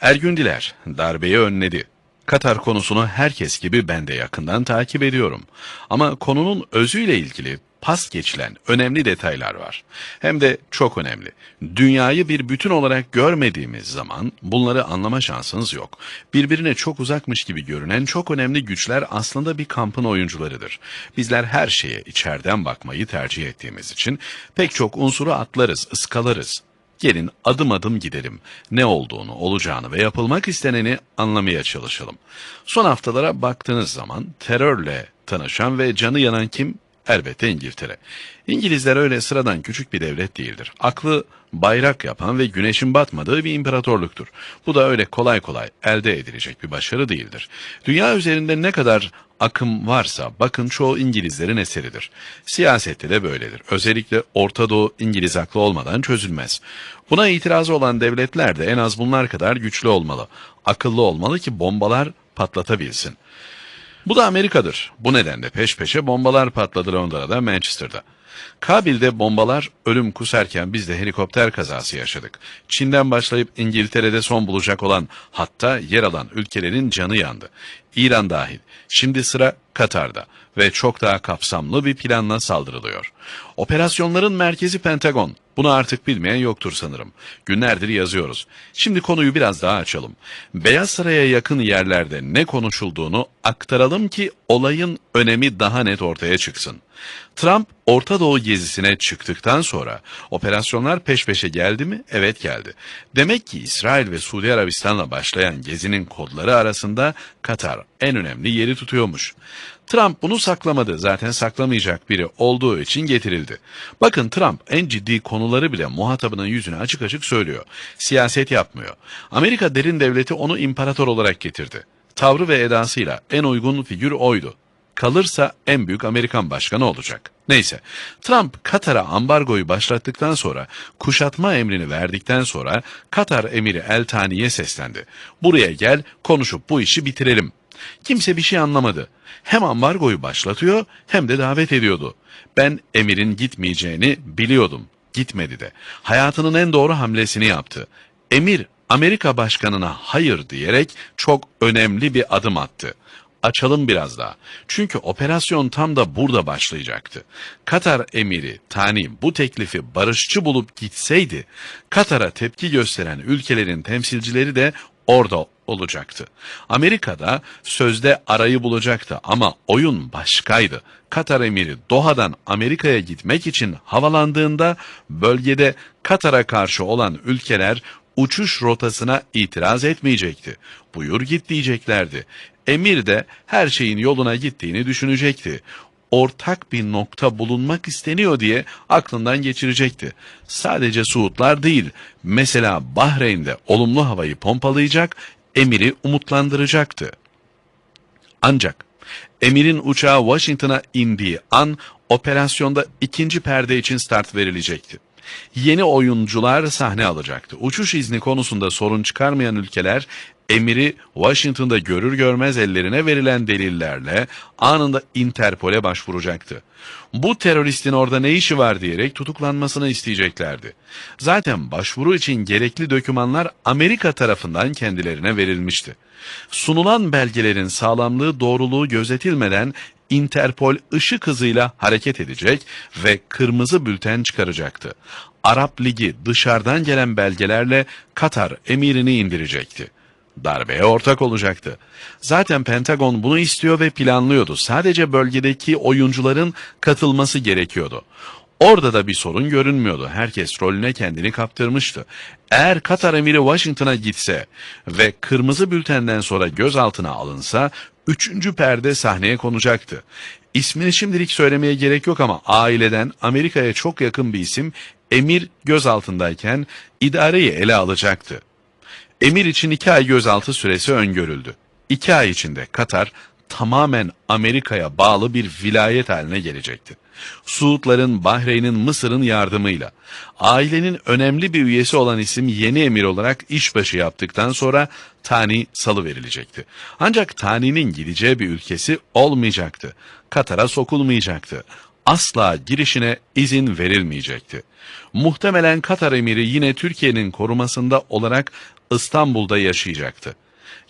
Ergündiler darbeyi önledi. Katar konusunu herkes gibi ben de yakından takip ediyorum. Ama konunun özüyle ilgili pas geçilen önemli detaylar var. Hem de çok önemli. Dünyayı bir bütün olarak görmediğimiz zaman bunları anlama şansınız yok. Birbirine çok uzakmış gibi görünen çok önemli güçler aslında bir kampın oyuncularıdır. Bizler her şeye içeriden bakmayı tercih ettiğimiz için pek çok unsuru atlarız, ıskalarız. Gelin adım adım gidelim. Ne olduğunu, olacağını ve yapılmak isteneni anlamaya çalışalım. Son haftalara baktığınız zaman terörle tanışan ve canı yanan kim? Elbette İngiltere. İngilizler öyle sıradan küçük bir devlet değildir. Aklı bayrak yapan ve güneşin batmadığı bir imparatorluktur. Bu da öyle kolay kolay elde edilecek bir başarı değildir. Dünya üzerinde ne kadar akım varsa bakın çoğu İngilizlerin eseridir. Siyasette de böyledir. Özellikle Orta Doğu İngiliz aklı olmadan çözülmez. Buna itirazı olan devletler de en az bunlar kadar güçlü olmalı. Akıllı olmalı ki bombalar patlatabilsin. Bu da Amerika'dır. Bu nedenle peş peşe bombalar patladı Londra'da, Manchester'da. Kabil'de bombalar ölüm kusarken biz de helikopter kazası yaşadık. Çin'den başlayıp İngiltere'de son bulacak olan hatta yer alan ülkelerin canı yandı. İran dahil. Şimdi sıra Katar'da ve çok daha kapsamlı bir planla saldırılıyor. Operasyonların merkezi Pentagon. Bunu artık bilmeyen yoktur sanırım. Günlerdir yazıyoruz. Şimdi konuyu biraz daha açalım. Beyaz Saray'a yakın yerlerde ne konuşulduğunu aktaralım ki olayın önemi daha net ortaya çıksın. Trump Orta Doğu gezisine çıktıktan sonra operasyonlar peş peşe geldi mi? Evet geldi. Demek ki İsrail ve Suudi Arabistan'la başlayan gezinin kodları arasında Katar en önemli yeri tutuyormuş. Trump bunu saklamadı. Zaten saklamayacak biri olduğu için getirildi. Bakın Trump en ciddi konuları bile muhatabının yüzüne açık açık söylüyor. Siyaset yapmıyor. Amerika derin devleti onu imparator olarak getirdi. Tavrı ve edasıyla en uygun figür oydu kalırsa en büyük Amerikan başkanı olacak. Neyse, Trump Katar'a ambargoyu başlattıktan sonra, kuşatma emrini verdikten sonra Katar emiri El Tani'ye seslendi. Buraya gel, konuşup bu işi bitirelim. Kimse bir şey anlamadı. Hem ambargoyu başlatıyor hem de davet ediyordu. Ben emirin gitmeyeceğini biliyordum. Gitmedi de. Hayatının en doğru hamlesini yaptı. Emir Amerika başkanına hayır diyerek çok önemli bir adım attı açalım biraz daha. Çünkü operasyon tam da burada başlayacaktı. Katar emiri Tani bu teklifi barışçı bulup gitseydi, Katar'a tepki gösteren ülkelerin temsilcileri de orada olacaktı. Amerika'da sözde arayı bulacaktı ama oyun başkaydı. Katar emiri Doha'dan Amerika'ya gitmek için havalandığında bölgede Katar'a karşı olan ülkeler uçuş rotasına itiraz etmeyecekti. Buyur git diyeceklerdi. Emir de her şeyin yoluna gittiğini düşünecekti. Ortak bir nokta bulunmak isteniyor diye aklından geçirecekti. Sadece Suudlar değil, mesela Bahreyn'de olumlu havayı pompalayacak, emiri umutlandıracaktı. Ancak emirin uçağı Washington'a indiği an operasyonda ikinci perde için start verilecekti yeni oyuncular sahne alacaktı. Uçuş izni konusunda sorun çıkarmayan ülkeler emiri Washington'da görür görmez ellerine verilen delillerle anında Interpol'e başvuracaktı. Bu teröristin orada ne işi var diyerek tutuklanmasını isteyeceklerdi. Zaten başvuru için gerekli dokümanlar Amerika tarafından kendilerine verilmişti. Sunulan belgelerin sağlamlığı doğruluğu gözetilmeden Interpol ışık hızıyla hareket edecek ve kırmızı bülten çıkaracaktı. Arap Ligi dışarıdan gelen belgelerle Katar emirini indirecekti. Darbeye ortak olacaktı. Zaten Pentagon bunu istiyor ve planlıyordu. Sadece bölgedeki oyuncuların katılması gerekiyordu. Orada da bir sorun görünmüyordu. Herkes rolüne kendini kaptırmıştı. Eğer Katar emiri Washington'a gitse ve kırmızı bültenden sonra gözaltına alınsa üçüncü perde sahneye konacaktı. İsmini şimdilik söylemeye gerek yok ama aileden Amerika'ya çok yakın bir isim emir gözaltındayken idareyi ele alacaktı. Emir için iki ay gözaltı süresi öngörüldü. İki ay içinde Katar tamamen Amerika'ya bağlı bir vilayet haline gelecekti. Suudların, Bahreyn'in, Mısır'ın yardımıyla ailenin önemli bir üyesi olan isim yeni emir olarak işbaşı yaptıktan sonra Tani salı verilecekti. Ancak Tani'nin gideceği bir ülkesi olmayacaktı. Katar'a sokulmayacaktı. Asla girişine izin verilmeyecekti. Muhtemelen Katar emiri yine Türkiye'nin korumasında olarak İstanbul'da yaşayacaktı.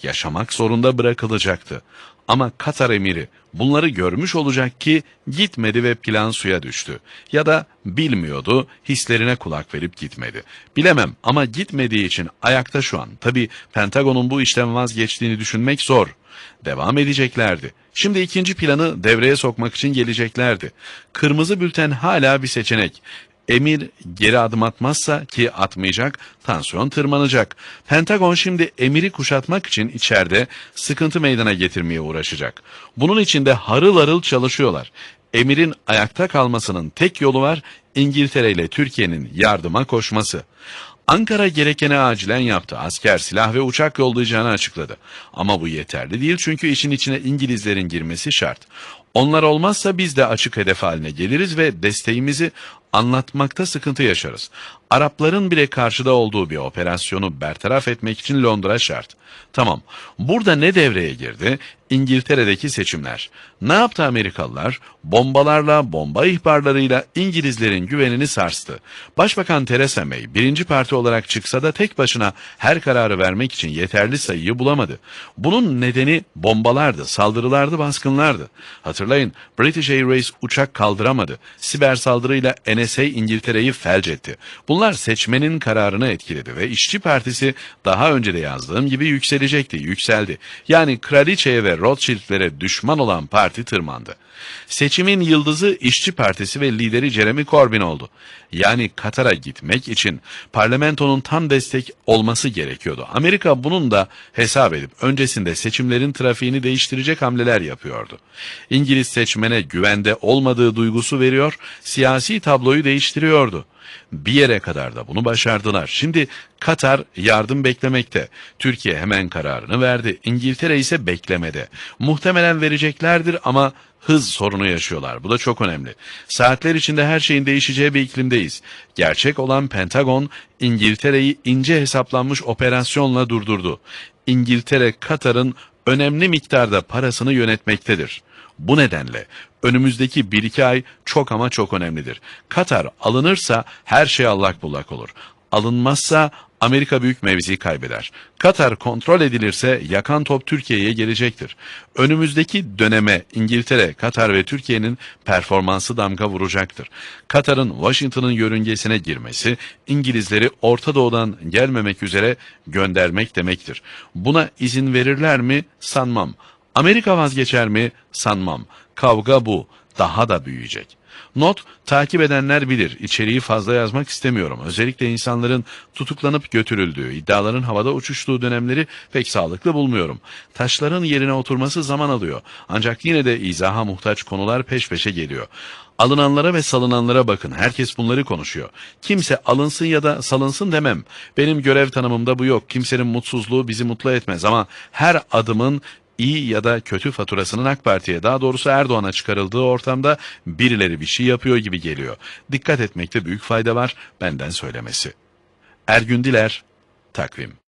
Yaşamak zorunda bırakılacaktı. Ama Katar emiri bunları görmüş olacak ki gitmedi ve plan suya düştü. Ya da bilmiyordu, hislerine kulak verip gitmedi. Bilemem ama gitmediği için ayakta şu an. Tabi Pentagon'un bu işten vazgeçtiğini düşünmek zor. Devam edeceklerdi. Şimdi ikinci planı devreye sokmak için geleceklerdi. Kırmızı bülten hala bir seçenek. Emir geri adım atmazsa ki atmayacak, tansiyon tırmanacak. Pentagon şimdi emiri kuşatmak için içeride sıkıntı meydana getirmeye uğraşacak. Bunun için de harıl harıl çalışıyorlar. Emirin ayakta kalmasının tek yolu var, İngiltere ile Türkiye'nin yardıma koşması. Ankara gerekeni acilen yaptı. Asker, silah ve uçak yollayacağını açıkladı. Ama bu yeterli değil çünkü işin içine İngilizlerin girmesi şart. Onlar olmazsa biz de açık hedef haline geliriz ve desteğimizi anlatmakta sıkıntı yaşarız. Arapların bile karşıda olduğu bir operasyonu bertaraf etmek için Londra şart. Tamam, burada ne devreye girdi? İngiltere'deki seçimler. Ne yaptı Amerikalılar? Bombalarla, bomba ihbarlarıyla İngilizlerin güvenini sarstı. Başbakan Theresa May birinci parti olarak çıksa da tek başına her kararı vermek için yeterli sayıyı bulamadı. Bunun nedeni bombalardı, saldırılardı, baskınlardı. Hatırlayın, British Airways uçak kaldıramadı. Siber saldırıyla NSA İngiltere'yi felç etti. Bunlar seçmenin kararını etkiledi ve İşçi Partisi daha önce de yazdığım gibi yükselecekti, yükseldi. Yani kraliçeye ve Rothschild'lere düşman olan parti tırmandı. Seçimin yıldızı İşçi Partisi ve lideri Jeremy Corbyn oldu. Yani Katar'a gitmek için parlamentonun tam destek olması gerekiyordu. Amerika bunun da hesap edip öncesinde seçimlerin trafiğini değiştirecek hamleler yapıyordu. İngiliz seçmene güvende olmadığı duygusu veriyor, siyasi tabloyu değiştiriyordu. Bir yere kadar da bunu başardılar. Şimdi Katar yardım beklemekte. Türkiye hemen kararını verdi. İngiltere ise beklemede. Muhtemelen vereceklerdir ama hız sorunu yaşıyorlar. Bu da çok önemli. Saatler içinde her şeyin değişeceği bir iklimdeyiz. Gerçek olan Pentagon İngiltere'yi ince hesaplanmış operasyonla durdurdu. İngiltere Katar'ın önemli miktarda parasını yönetmektedir. Bu nedenle önümüzdeki 1-2 ay çok ama çok önemlidir. Katar alınırsa her şey allak bullak olur. Alınmazsa Amerika büyük mevzi kaybeder. Katar kontrol edilirse yakan top Türkiye'ye gelecektir. Önümüzdeki döneme İngiltere, Katar ve Türkiye'nin performansı damga vuracaktır. Katar'ın Washington'ın yörüngesine girmesi İngilizleri Orta Doğu'dan gelmemek üzere göndermek demektir. Buna izin verirler mi? Sanmam. Amerika vazgeçer mi? Sanmam. Kavga bu. Daha da büyüyecek. Not, takip edenler bilir. İçeriği fazla yazmak istemiyorum. Özellikle insanların tutuklanıp götürüldüğü, iddiaların havada uçuştuğu dönemleri pek sağlıklı bulmuyorum. Taşların yerine oturması zaman alıyor. Ancak yine de izaha muhtaç konular peş peşe geliyor. Alınanlara ve salınanlara bakın. Herkes bunları konuşuyor. Kimse alınsın ya da salınsın demem. Benim görev tanımımda bu yok. Kimsenin mutsuzluğu bizi mutlu etmez ama her adımın iyi ya da kötü faturasının AK Parti'ye daha doğrusu Erdoğan'a çıkarıldığı ortamda birileri bir şey yapıyor gibi geliyor. Dikkat etmekte büyük fayda var benden söylemesi. Ergün Diler, Takvim